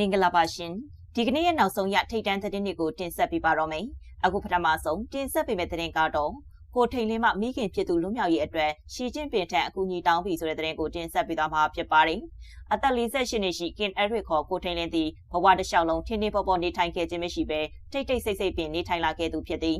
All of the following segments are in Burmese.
မင်္ဂလာပါရှင်ဒီကနေ့ရဲ့နောက်ဆုံးရထိတ်တန့်သတင်းတွေကိုတင်ဆက်ပေးပါတော့မယ်အခုပထမဆုံးတင်ဆက်ပေးမယ့်သတင်းကတော့ကိုထိန်လင်းမှမိခင်ဖြစ်သူလွတ်မြောက်ရေးအတွက်ရှီကျင့်ပင်ထံအကူအညီတောင်းပြီးဆိုတဲ့သတင်းကိုတင်ဆက်ပေးသွားမှာဖြစ်ပါတယ်အသက်48နှစ်ရှိကင်အရစ်ခေါ်ကိုထိန်လင်းသည်ဘဝတစ်လျှောက်လုံးထင်းထင်းပေါ်ပေါ်နေထိုင်ခဲ့ခြင်းမရှိဘဲတိတ်တိတ်ဆိတ်ဆိတ်ပင်နေထိုင်လာခဲ့သူဖြစ်သည်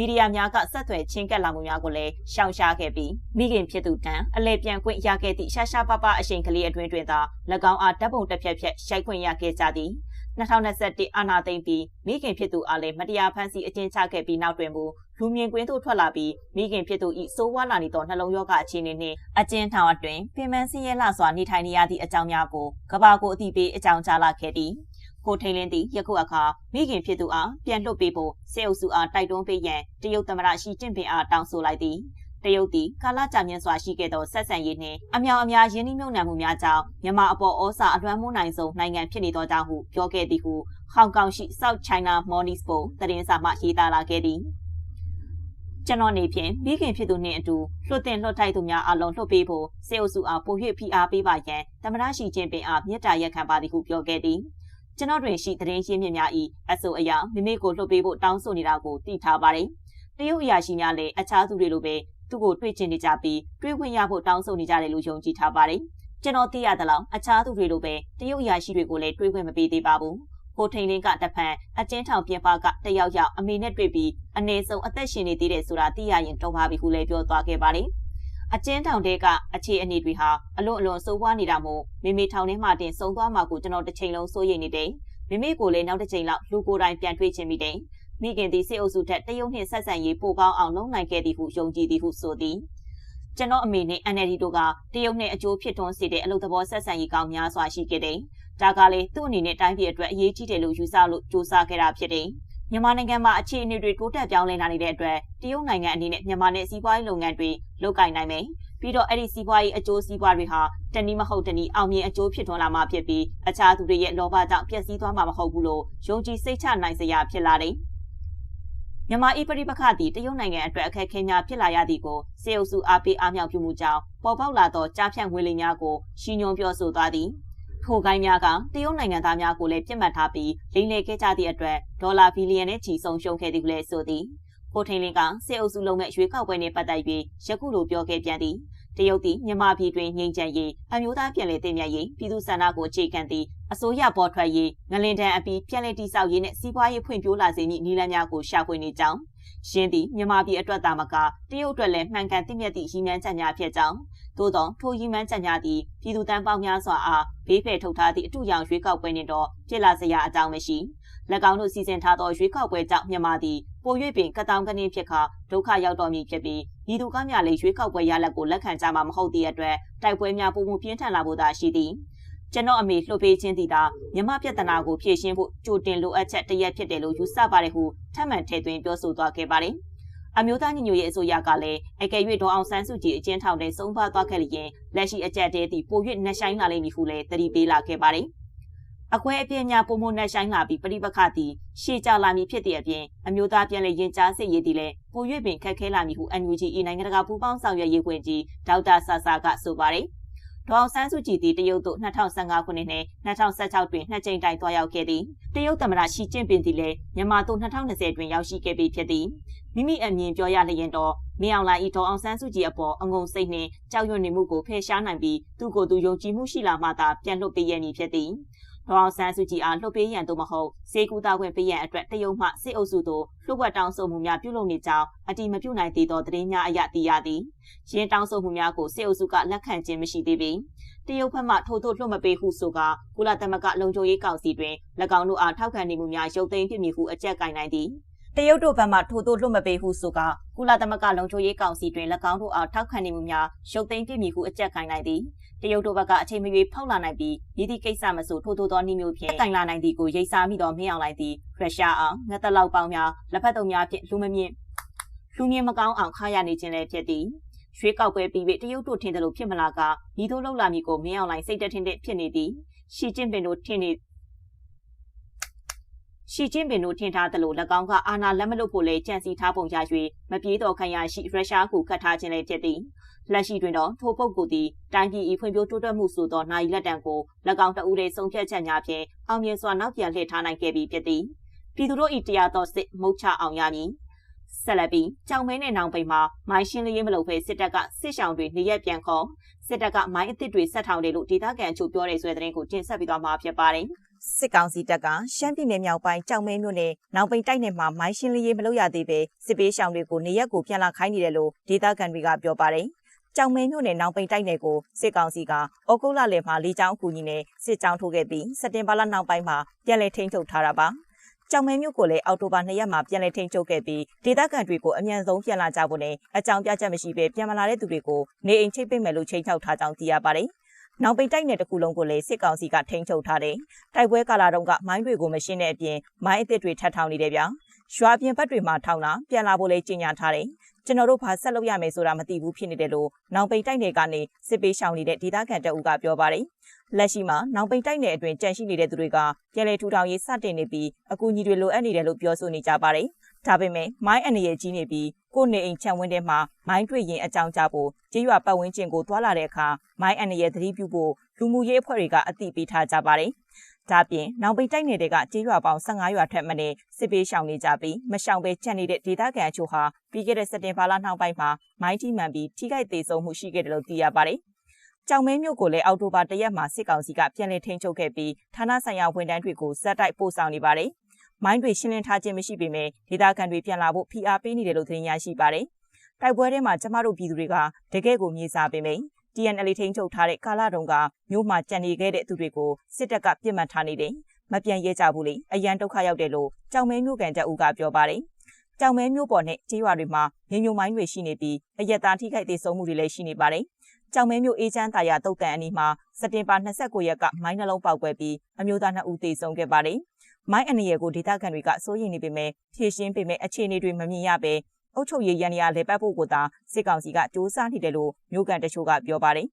မီဒီယာများကဆက်သွယ်ချင်းကပ်လာမှုများကိုလည်းရှောင်ရှားခဲ့ပြီးမိခင်ဖြစ်သူတန်အလဲပြန်ခွင့်ရခဲ့သည့်ရှာရှာပပအချိန်ကလေးအတွင်းတွင်သာ၎င်းအားဓာတ်ပုံတစ်ဖြက်ဖြက်ရိုက်ခွင့်ရခဲ့ကြသည်2021အာနာသိမ့်ပြီးမိခင်ဖြစ်သူအားလည်းမတရားဖမ်းဆီးအကျဉ်းချခဲ့ပြီးနောက်တွင်မူလူမြင်ကွင်းသို့ထွက်လာပြီးမိခင်ဖြစ်သူ၏စိုးဝါလာနေသောနှလုံးရောဂါအခြေအနေနှင့်အကျဉ်းထောင်အတွင်းပင်ပန်းဆင်းရဲလာစွာနေထိုင်နေရသည့်အကြောင်းများကိုကဘာကိုအသိပေးအကြောင်းကြားလာခဲ့သည် ကိုထိန်လင်းသည်ယခုအခါမိခင်ဖြစ်သူအားပြန်လွှတ်ပေးဖို့စေအုပ်စုအားတိုက်တွန်းပေးရန်တရုတ်သမ္မတရှီကျင့်ပင်အားတောင်းဆိုလိုက်သည်တရုတ်သည်ကာလကြာမြင့်စွာရှိခဲ့သောဆက်ဆံရေးနှင့်အမြောင်အများရင်းနှီးမြှုပ်နှံမှုများကြောင့်မြန်မာအပေါ်ဩစာအလွှမ်းမိုးနိုင်ဆုံးနိုင်ငံဖြစ်နေသောကြောင့်ဟုပြောခဲ့သည်ဟုဟောင်ကောင်ရှိ South China Morning Post သတင်းစာမှရေးသားလာခဲ့သည်ကျွန်တော်နေဖြင့်မိခင်ဖြစ်သူနှင့်အတူလွှတ်တင်လွှတ်ထိုက်သူများအလုံးလွှတ်ပေးဖို့စေအုပ်စုအားပို၍ဖိအားပေးပါရန်သမ္မတရှိချင်းပင်အားမြစ်တာရက်ခံပါသည်ဟုပြောခဲ့သည် ကျွန်တော်တွင်ရှိသတင်းရင်းမြစ်များ၏အဆိုအရာမိမိကိုလွှတ်ပေးဖို့တောင်းဆိုနေတာကိုသိထားပါတယ်တရုတ်အရာရှိများလည်းအခြားသူတွေလိုပဲသူ့ကိုတွေ့ချင်နေကြပြီးတွေ့ခွင့်ရဖို့တောင်းဆိုနေကြတယ်လို့ယုံကြည်ထားပါတယ်ကျွန်တော်သိရသလောက်အခြားသူတွေလိုပဲတရုတ်အရာရှိတွေကိုလည်းတွေ့ခွင့်မပေးသေးပါဘူးကိုထိန်လင်းကတဖန်အကျဉ်းထောင်ပြင်ပကတယောက်ယောက်အမေနဲ့တွေ့ပြီးအနေဆုံးအသက်ရှင်နေသေးတယ်ဆိုတာသိရရင်တော့ပါပြီဟုလည်းပြောသွားခဲ့ပါတယ်။ အကျဉ်းထောင်တဲကအခြေအနေတွေဟာအလွန်အလွန်ဆိုးဝါးနေတာမို့မိမိထောင်ထဲမှာတင်ဆုံသွားမှာကိုကျွန်တော်တစ်ချိန်လုံးစိုးရိမ်နေတယ်။မိမိကိုလည်းနောက်တစ်ချိန်လောက်လူကိုယ်တိုင်ပြန်တွေ့ချင်မိတယ်။မိခင်သည်စေအုပ်စုထက်တရုတ်နှင့်ဆက်ဆံရေးပိုကောင်းအောင်လုပ်နိုင်ခဲ့သည်ဟုယုံကြည်သည်ဟုဆိုသည်။ကျွန်တော်အမေနဲ့ NLD တို့ကတရုတ်နဲ့အကျိုးဖြစ်ထွန်းစေတဲ့အလုပ်သဘောဆက်ဆံရေးကောင်းများစွာရှိခဲ့တယ်ဒါကလည်းသူ့အနေနဲ့တိုင်းပြည်အတွက်အရေးကြီးတယ်လို့ယူဆလို့စူးစမ်းခဲ့တာဖြစ်တယ်။ မြန်မာနိုင်ငံမှာအခြေအနေတွေတိုးတက်ပြောင်းလဲလာနေတဲ့အတွက်တရုတ်နိုင်ငံအနေနဲ့မြန်မာနဲ့စီးပွားရေးလုပ်ငန်းတွေလုပ်ကိုင်နိုင်မယ်။ပြီးတော့အဲ့ဒီစီးပွားရေးအကျိုးစီးပွားတွေဟာတနည်းမဟုတ်တနည်းအောင်မြင်အကျိုးဖြစ်ထွန်းလာမှာဖြစ်ပြီးအခြားသူတွေရဲ့လောဘကြောင့်ပျက်စီးသွားမှာမဟုတ်ဘူးလို့ယုံကြည်စိတ်ချနိုင်စရာဖြစ်လာတယ်။မြန်မာဤပရိပခသည်တရုတ်နိုင်ငံအတွက်အခက်အခဲများဖြစ်လာရသည်ကိုစေအုပ်စုအားပေးအားမြောက်ပြုမှုကြောင့်ပေါ်ပေါက်လာသောကြားဖြန့်ငွေလိမ်များကိုရှင်းညွှန်ပြောဆိုသွားသည်။ ထိုကိုင်းများကတရုတ်နိုင်ငံသားများကိုလည်းပြစ်မှတ်ထားပြီးလိမ်လည်ခဲ့ကြသည့်အတွက်ဒေါ်လာဘီလီယံနဲ့ချီဆုံးရှုံးခဲ့သည်ဟုလည်းဆိုသည်ကိုထိန်လင်းကစစ်အုပ်စုလုံးမဲ့ရွေးကောက်ပွဲနှင့်ပတ်သက်၍ယခုလိုပြောခဲ့ပြန်သည်တရုတ်သည်မြန်မာပြည်တွင်ငြိမ်းချမ်းရေးအမျိုးသားပြည်လည်တည်မြဲရေးပြည်သူ့ဆန္ဒကိုအခြေခံသည့်အစိုးရပေါ်ထွက်ရေးငလင်တန်အပြီးပြည်လည်တည်ဆောက်ရေးနှင့်စီးပွားရေးဖွံ့ဖြိုးလာစေမည့်နည်းလမ်းများကိုရှာဖွေနေကြောင်းရှင်းသည်မြန်မာပြည်အတွက်သာမကတရုတ်အတွက်လည်းမှန်ကန်သိမြတ်သည့်ရည်မှန်းချက်များဖြစ်ကြောင်း သို့သောထိုရည်မှန်းချက်များသည်ပြည်သူတန်းပေါင်းများစွာအားဘေးဖယ်ထုတ်ထားသည့်အထူးရောင်ရွေးကောက်ပွဲနှင့်တော့ဖြစ်လာစရာအကြောင်းမရှိ၎င်းတို့စီစဉ်ထားသောရွေးကောက်ပွဲကြောင့်မြန်မာသည်ပို၍ပင်ကတောင်ကနေဖြစ်ခါဒုက္ခရောက်တော်မူဖြစ်ပြီးဤသူကများလည်းရွေးကောက်ပွဲရလဒ်ကိုလက်ခံကြမှာမဟုတ်သည့်အတွက်တိုက်ပွဲများပုံမှုပြင်းထန်လာဖို့သာရှိသည်ကျွန်တော်အမေလှုပ်ပေးခြင်းတည်တာမြမပြဿနာကိုဖြေရှင်းဖို့ကြိုတင်လိုအပ်ချက်တရက်ဖြစ်တယ်လို့ယူဆပါတယ်ဟုထပ်မံထည့်သွင်းပြောဆိုသွားခဲ့ပါတယ်။ အမျိုးသားညီညွတ်ရေးအစိုးရကလည်းအကယ်၍ဒေါ်အောင်ဆန်းစုကြည်အကျဉ်းထောင်ထဲဆုံးပါသွားခဲ့လျင်လက်ရှိအကြက်တဲသည့်ပို၍နှက်ဆိုင်လာလိမ့်မည်ဟုလည်းသတိပေးလာခဲ့ပါတယ်။အခွဲအပြင်းညာပုံမနှက်ဆိုင်လာပြီးပြိပခသည်ရှေ့ကြလာမည်ဖြစ်တဲ့အပြင်အမျိုးသားပြန်လည်ရင်ကြားစစ်ရေးသည်လည်းပို၍ပင်ခက်ခဲလာမည်ဟု NUG နိုင်ငံတကာပူးပေါင်းဆောင်ရွက်ရေးခွင့်ကြီးဒေါက်တာဆာဆာကဆိုပါတယ်။ ဒေါအောင်ဆန်းစုကြည်သည်တရုတ်သို့2015ခုနှစ်နှင့်2016တွင်နှစ်ကြိမ်တိုင်သွားရောက်ခဲ့သည်တရုတ်သမ္မတရှီကျင့်ပင်သည်လည်းမြန်မာသို့2020တွင်ရောက်ရှိခဲ့ပြီးဖြစ်သည်မိမိအမြင်ပြောရလျင်တော့မင်းအောင်လှိုင်ဤဒေါအောင်ဆန်းစုကြည်အပေါ်အငုံစိတ်နှင့်ကြောက်ရွံ့နေမှုကိုဖယ်ရှားနိုင်ပြီးသူ့ကိုယ်သူယုံကြည်မှုရှိလာမှသာပြန်လွတ်ပေးရမည်ဖြစ်သည် ဒေါအောင်ဆန်းစုကြည်အားလှုပ်ပေးရန်သို့မဟုတ်စေကူတာခွင့်ပေးရန်အတွက်တရုတ်မှစစ်အုပ်စုသို့လှုပ်ဝက်တောင်းဆိုမှုများပြုလုပ်နေကြောင်းအတိမပြုနိုင်သေးသောသတင်းများအရသိရသည်။ရင်းတောင်းဆိုမှုများကိုစစ်အုပ်စုကလက်ခံခြင်းမရှိသေးပေ။တရုတ်ဘက်မှထို့သို့လွှတ်မပေးဟုဆိုကကုလသမဂ္ဂလုံခြုံရေးကောင်စီတွင်၎င်းတို့အားထောက်ခံနေမှုများရုပ်သိမ်းဖြစ်မည်ဟုအကြက်ကင်နိုင်သည်။ တရုတ်တို့ဘက်မှထို့သို့လွတ်မပေးဟုဆိုကကုလသမဂ္ဂလုံခြုံရေးကောင်စီတွင်၎င်းတို့အားထောက်ခံနေမှုများရုပ်သိမ်းပြမည်ဟုအကြက်ကိုင်နိုင်သည်တရုတ်တို့ဘက်ကအချိန်မရွေးဖောက်လာနိုင်ပြီးရည်သည့်ကိစ္စမဆိုထို့ထို့သောနှီးမျိုးဖြင့်တိုင်လာနိုင်သည်ကိုရိပ်စားမိသောမင်းအောင်လိုက်သည်ရုရှားအောင်ငတ်တလောက်ပေါင်းများလက်ဖက်တုံများဖြင့်လူမမြင့်လူမြင့်မကောင်းအောင်ခါရနေခြင်းလည်းဖြစ်သည်ရွှေကောက်ပွဲပြီးပြီတရုတ်တို့ထင်တယ်လို့ဖြစ်မလားကဤသို့လှုပ်လာမည်ကိုမင်းအောင်လိုက်စိတ်တထင်တဲ့ဖြစ်နေသည်ရှီကျင့်ပင်တို့ထင်နေ ရှီကျင်းပင်တို့ထင်ထားသလို၎င်းကအာဏာလက်မလွတ်ဖို့လဲကြံစီထားပုံရ၍မပြေးတော်ခံရရှိရုရှားကိုကတ်ထားခြင်းလည်းဖြစ်သည်လက်ရှိတွင်တော့ထိုပုဂ္ဂိုလ်သည်တိုင်းပြည်၏ဖွံ့ဖြိုးတိုးတက်မှုဆိုသောနိုင်လက်တံကို၎င်းတအူးရဲ့ဆုံးဖြတ်ချက်များဖြင့်အောင်မြင်စွာနောက်ပြန်လှည့်ထားနိုင်ခဲ့ပြီးဖြစ်သည်ပြည်သူတို့၏တရားတော်စစ်မုတ်ချအောင်ရမည်ဆက်လက်ပြီးကြောင်မဲနဲ့နောင်ပိန်မှာမိုင်းရှင်းလင်းရေးမလုပ်ဘဲစစ်တပ်ကစစ်ဆောင်တွေနေရက်ပြန်ခေါ်စစ်တပ်ကမိုင်းအစ်စ်တွေဆက်ထောင်တယ်လို့ဒေသခံအချို့ပြောတဲ့ဆိုတဲ့သတင်းကိုတင်ဆက်ပြီးသွားမှာဖြစ်ပါတယ် စစ်ကောင်စီတပ်ကရှမ်းပြည်နယ်မြောက်ပိုင်းကြောင်မဲမြို့နယ်နောင်ပိန်တိုက်နယ်မှာမိုင်းရှင်းလင်းရေးမလုပ်ရသေးပဲစစ်ပေးရှောင်တွေကိုနေရက်ကိုပြန်လာခိုင်းနေတယ်လို့ဒေသခံတွေကပြောပါတယ်ကြောင်မဲမြို့နယ်နောင်ပိန်တိုက်နယ်ကိုစစ်ကောင်စီကဩဂုတ်လလယ်မှာလေးချောင်းအကူအညီနဲ့စစ်ကြောင်းထိုးခဲ့ပြီးစက်တင်ဘာလနောက်ပိုင်းမှာပြန်လည်ထိန်းချုပ်ထားတာပါကြောင်မဲမြို့ကိုလည်းအော်တိုဘာ2ရက်မှာပြန်လည်ထိန်းချုပ်ခဲ့ပြီးဒေသခံတွေကိုအမြန်ဆုံးပြန်လာကြဖို့နဲ့အကြောင်းပြချက်မရှိဘဲပြန်မလာတဲ့သူတွေကိုနေအိမ်ချိတ်ပိတ်မယ်လို့ချိန်ချောက်ထားကြောင်းသိရပါတယ်။ နောက်ပိတ်တိုက်နယ်တစ်ခုလုံးကိုလည်းစစ်ကောင်စီကထိန်းချုပ်ထားတယ်။တိုက်ပွဲကာလတုန်းကမိုင်းတွေကိုမရှင်းတဲ့အပြင်မိုင်းအစ်စ်တွေထပ်ထောင်နေတယ်ဗျာ။ရွာပြင်ဘက်တွေမှာထောင်လာပြန်လာဖို့လည်းကြေညာထားတယ်။ကျွန်တော်တို့ဘာဆက်လုပ်ရမယ်ဆိုတာမသိဘူးဖြစ်နေတယ်လို့နောက်ပိတ်တိုက်နယ်ကနေစစ်ပေးရှောင်နေတဲ့ဒေသခံတအုပ်ကပြောပါတယ်။လက်ရှိမှာနောက်ပိတ်တိုက်နယ်အတွင်းကြန့်ရှိနေတဲ့သူတွေကပြည်လေထူထောင်ရေးစတင်နေပြီးအကူအညီတွေလိုအပ်နေတယ်လို့ပြောဆိုနေကြပါတယ်။ ဒါပေမဲ့မိုင်းအနေရဲ့ကြီးနေပြီးကိုနေအိမ်ချမ်းဝင်းထဲမှာမိုင်းတွေ့ရင်အကြောင်းကြားဖို့ကြေးရွာပတ်ဝန်းကျင်ကိုတွာလာတဲ့အခါမိုင်းအနေရဲ့သတိပြုဖို့လူမှုရေးအဖွဲ့တွေကအသိပေးထားကြပါတယ်။ဒါပြင်နောင်ပိတ်တိုက်နယ်တွေကကြေးရွာပေါင်း15ရွာထက်မနည်းစစ်ပေးရှောင်နေကြပြီးမရှောင်ပဲချက်နေတဲ့ဒေသခံအချို့ဟာပြီးခဲ့တဲ့စက်တင်ဘာလနှောင်းပိုင်းမှာမိုင်းထိမှန်ပြီးထိခိုက်သေးဆုံးမှုရှိခဲ့တယ်လို့သိရပါတယ်။ကြောင်မဲမြို့ကိုလည်းအောက်တိုဘာတရက်မှာစစ်ကောင်စီကပြန်လည်ထိန်းချုပ်ခဲ့ပြီးဌာနဆိုင်ရာဝန်ထမ်းတွေကိုဇက်တိုက်ပို့ဆောင်နေပါတယ်။ မိုင်းတွေရှင်းလင်းထားခြင်းမရှိပေမဲ့ဒေသခံတွေပြန်လာဖို့ဖိအားပေးနေတယ်လို့သတင်းရရှိပါတယ်။တိုက်ပွဲထဲမှာကျမတို့ပြည်သူတွေကတကယ့်ကိုမြေစာပေမိန် TNL ထိန်းချုပ်ထားတဲ့ကာလတုန်းကမြို့မှာကြံနေခဲ့တဲ့သူတွေကိုစစ်တပ်ကပြစ်မှတ်ထားနေတယ်။မပြန်ရဲကြဘူးလေအရန်ဒုက္ခရောက်တယ်လို့ကြောင်မဲမြို့ကန်တပ်ဦးကပြောပါတယ်။ကြောင်မဲမြို့ပေါ်နဲ့ကျေးရွာတွေမှာမြေမြုံမိုင်းတွေရှိနေပြီးအရက်သားထိခိုက်သေးဆုံးမှုတွေလည်းရှိနေပါတယ်။ကြောင်မဲမြို့အေးချမ်းတာယာတုတ်တန်အနီးမှာစက်တင်ဘာ29ရက်ကမိုင်းနှလုံးပေါက်ကွဲပြီးအမျိုးသား2ဦးသေဆုံးခဲ့ပါတယ်။ မိုင်းအနေရကိုဒေသခံတွေကစိုးရိမ်နေပေမဲ့ဖြည့်ရှင်းပေမဲ့အခြေအနေတွေမမြင်ရပဲအုပ်ချုပ်ရေးရန်ရာလေပတ်ဖို့ကိုသာစစ်ကောင်စီကစ조사နေတယ်လို့မြို့ကန်တချို့ကပြောပါတယ်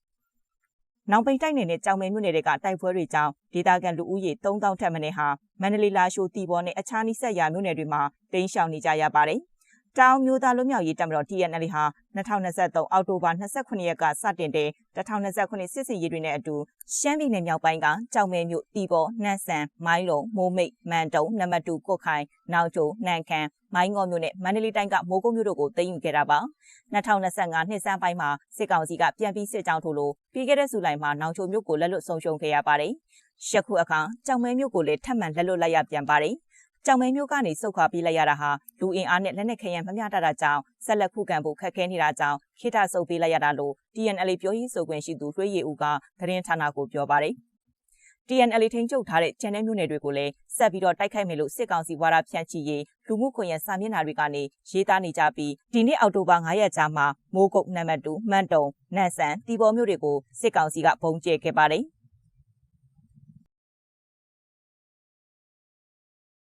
။နောင်ပိန်တိုက်နယ်နဲ့ကြောင်မဲမြို့နယ်တွေကတိုက်ပွဲတွေကြောင့်ဒေသခံလူဦးရေ3000ထက်မနည်းဟာမန္တလေးလာရှိုးတီဘောနဲ့အခြားနိဆက်ရာမြို့နယ်တွေမှာတိမ်းရှောင်နေကြရပါတယ်။ တောင်မျိုးသားလူမျိုးရေးတပ်မတော် TNL ဟာ2023အောက်တိုဘာ29ရက်ကစတင်တဲ့2029စစ်စီရေးတွေနဲ့အတူရှမ်းပြည်နယ်မြောက်ပိုင်းကကြောင်မဲမြို့တီပေါ်နှမ်းဆန်မိုင်းလုံမိုးမိတ်မန်တုံနံပါတ်2ကုတ်ခိုင်နောက်ကျိုနှန်ခမ်းမိုင်းငေါ်မြို့နဲ့မန္တလေးတိုင်းကမိုးကုတ်မြို့တို့ကိုသိမ်းယူခဲ့တာပါ2025နှစ်စန်းပိုင်းမှာစစ်ကောင်စီကပြန်ပြီးစစ်ကြောင်းထိုးလို့ပြီးခဲ့တဲ့ဇူလိုင်မှာနောင်ချိုမြို့ကိုလက်လွတ်ဆုံးရှုံးခဲ့ရပါတယ်ယခုအခါကြောင်မဲမြို့ကိုလည်းထပ်မံလက်လွတ်လိုက်ရပြန်ပါတယ် ကြောင်မဲမျိုးကနေစုတ်ခွာပြေးလိုက်ရတာဟာလူအင်အားနဲ့လက်နက်ခဲယံမမျှတတာကြောင့်ဆက်လက်ခုခံဖို့ခက်ခဲနေတာကြောင့်ခိထဆုပ်ပြေးလိုက်ရတာလို့ TNL ပြောရေးဆိုခွင့်ရှိသူလွှေးရည်ဦးကသတင်းဌာနကိုပြောပါတယ်။ TNL ထိန်းချုပ်ထားတဲ့ကျန်တဲ့မြို့နယ်တွေကိုလည်းဆက်ပြီးတော့တိုက်ခိုက်မယ်လို့စစ်ကောင်စီဝါဒဖြန့်ချီရေးလူမှုကွန်ရက်စာမျက်နှာတွေကနေရေးသားနေကြပြီးဒီနေ့အောက်တိုဘာ9ရက်ကြာမှာမိုးကုတ်နံပါတ်2မှန်တုံနန်ဆန်တီဘော်မြို့တွေကိုစစ်ကောင်စီကပုံကျဲခဲ့ပါတယ်။